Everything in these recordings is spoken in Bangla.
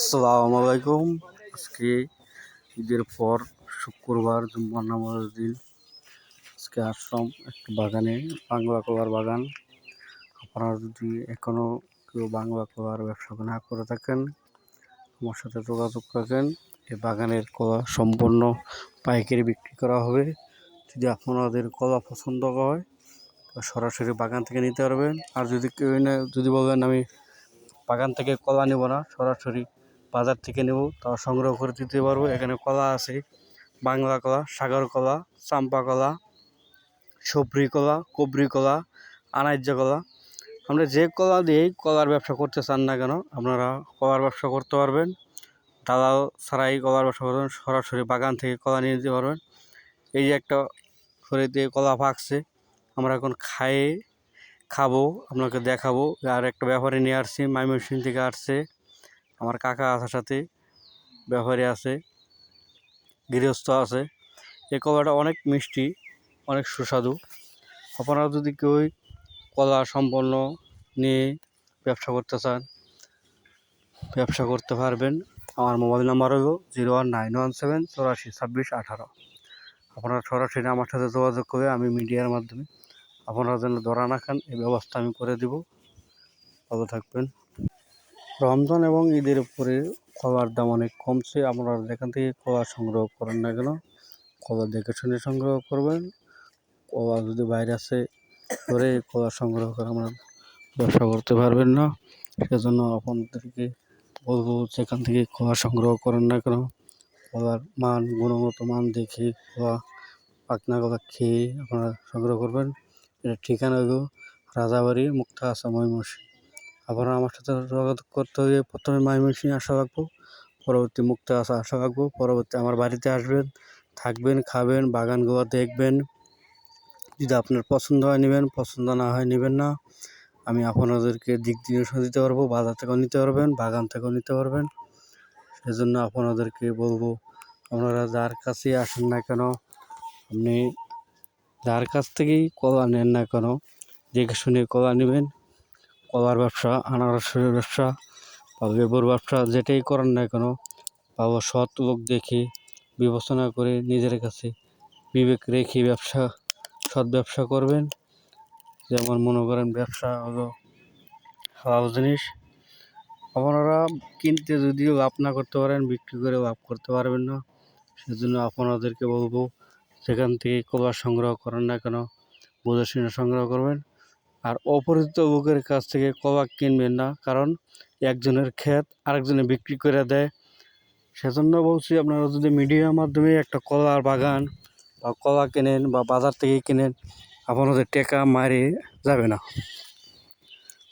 আসসালামু আলাইকুম। আজকে ঈদের পর শুক্রবার, জুম্মার নামাজের দিন। আজকে আসলাম একটা বাগানে, বাংলা কলার বাগান। আপনারা যদি এখনও কেউ বাংলা কলার ব্যবসা না করে থাকেন, আমার সাথে যোগাযোগ রাখেন। এই বাগানের কলা সম্পূর্ণ পাইকারি বিক্রি করা হবে। যদি আপনাদের কলা পছন্দ হয় সরাসরি বাগান থেকে নিতে পারবেন। আর যদি কেউ না যদি বলেন আমি বাগান থেকে কলা নেব না, সরাসরি বাজার থেকে নেব তাও সংগ্রহ করে দিতে পারব। এখানে কলা আছে, বাংলা কলা, সাগর কলা, চাম্পা কলা, সবরি কলা, কবরি কলা আনাজ্য কলা। আমরা যে কলা দিয়েই কলার ব্যবসা করতে চান না কেন, আপনারা কলার ব্যবসা করতে পারবেন। দালাল ছাড়াই কলার ব্যবসা করবেন, সরাসরি বাগান থেকে কলা নিয়ে যেতে পারবেন। এই যে একটা শরীর কলা পাকছে আমরা এখন খায়ে খাব, আপনাকে দেখাবো। আর একটা ব্যাপারে নিয়ে আসছি ময়মনসিং থেকে আসছে। আমার কাকা আসার সাথে, ব্যাপারে আছে, গৃহস্থ আছে। এই কলাটা অনেক মিষ্টি, অনেক সুস্বাদু। আপনারা যদি কেউ কলা সম্পন্ন নিয়ে ব্যবসা করতে চান, ব্যবসা করতে পারবেন। আমার মোবাইল নাম্বার হলো zero one nine one seven চৌরাশি ছাব্বিশ আঠারো। আপনারা সরাসরি আমার সাথে যোগাযোগ করে আমি মিডিয়ার মাধ্যমে আপনারা যেন ধরা না খান, এই ব্যবস্থা আমি করে দেব। ভালো থাকবেন। রমজান এবং ঈদের উপরে কলার দাম অনেক কমছে। আপনারা যেখান থেকে কলা সংগ্রহ করেন না কেন, কলা দেখে শুনে সংগ্রহ করবেন। কলা যদি বাইরে আসে করে কলা সংগ্রহ করে আমরা ব্যবসা করতে পারবেন না। সেজন্য আপনাদেরকে বলব, যেখান থেকে কলা সংগ্রহ করেন না কেন, কলার মান, গুণগত মান দেখে কলা পাকনা কলা খেয়ে আপনারা সংগ্রহ করবেন। এটা ঠিকানা হলো রাজাবাড়ি মুক্তা আসা ময়মনসিং আপনারা আমার সাথে যোগাযোগ করতে হবে প্রথমে ময়মনসিং আসা রাখব পরবর্তী মুক্তা আসা আশা রাখব পরবর্তী আমার বাড়িতে আসবেন, থাকবেন, খাবেন, বাগান গোয়া দেখবেন। যদি আপনার পছন্দ হয় নেবেন, পছন্দ না হয় নেবেন না। আমি আপনাদেরকে দিক নির্দেশনা দিতে পারব, বাজার থেকেও নিতে পারবেন, বাগান থেকেও নিতে পারবেন। সেজন্য আপনাদেরকে বলব, আপনারা যার কাছে আসেন না কেন, আপনি যার কাছ থেকেই কলা নেন না কেন, দেখে শুনে কলা নেবেন। কলার ব্যবসা, আনারসের ব্যবসা বা লেবুর ব্যবসা, যেটাই করেন না কেন, ভালো সৎ লোক দেখে বিবেচনা করে নিজের কাছে বিবেক রেখে ব্যবসা, সৎ ব্যবসা করবেন। যেমন মনে করেন ব্যবসা হলো হালাল জিনিস। আপনারা কিনতে যদিও লাভ না করতে পারেন, বিক্রি করে লাভ করতে পারবেন না। সেজন্য আপনাদেরকে বলব সেখান থেকে কলা সংগ্রহ করেন না কেন, বুঝে সংগ্রহ করবেন। আর অপরিচিত লোকের কাছ থেকে কলা কিনবেন না, কারণ একজনের ক্ষেত আরেকজনে বিক্রি করে দেয়। সেজন্য বলছি, আপনারা যদি মিডিয়ার মাধ্যমে একটা কলার বাগান বা কলা কেনেন বা বাজার থেকে কেনেন, আপনাদের টাকা মারে যাবে না।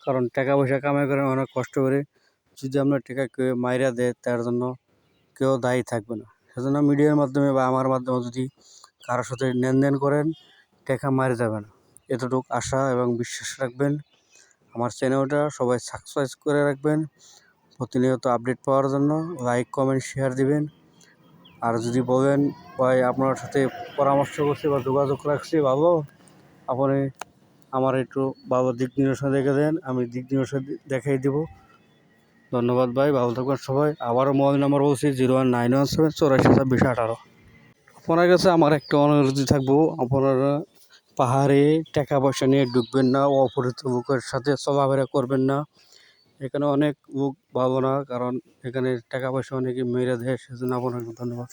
কারণ টাকা পয়সা কামাই করেন অনেক কষ্ট করে যদি আপনার টাকা কেউ মাইরা দেয়, তার জন্য কেউ দায়ী থাকবে না। সেজন্য মিডিয়ার মাধ্যমে বা আমার মাধ্যমে যদি কারোর সাথে লেনদেন করেন, টাকা মারে যাবে না। এতটুকু আশা এবং বিশ্বাস রাখবেন। আমার চ্যানেলটা সবাই সাবস্ক্রাইব করে রাখবেন। প্রতিনিয়ত আপডেট পাওয়ার জন্য লাইক কমেন্ট শেয়ার দিবেন। আর যদি বলেন, ভাই, আপনার সাথে পরামর্শ করছি বা যোগাযোগ রাখছি ভালো, আপনি আমার একটু ভালো দিক নির্দেশনা দেখে দেন, আমি দিক নির্দেশনা দেখাই দেবো। ধন্যবাদ ভাই, ভালো থাকবেন সবাই। আবারও মোবাইল নাম্বার বলছি zero one nine one seven চৌরাশি ছাব্বিশ আঠারো। আপনার কাছে আমার একটা অনুরোধ থাকব, আপনারা পাহাড়ে টাকা পয়সা নিয়ে ঢুকবেন না অপরিচিত মুখের সাথে চলাফেরা করবেন না। এখানে অনেক মুখ ভাবনা কারণ এখানে টাকা পয়সা অনেকে মেরে দেয়, সেজন্য আপনাকে ধন্যবাদ।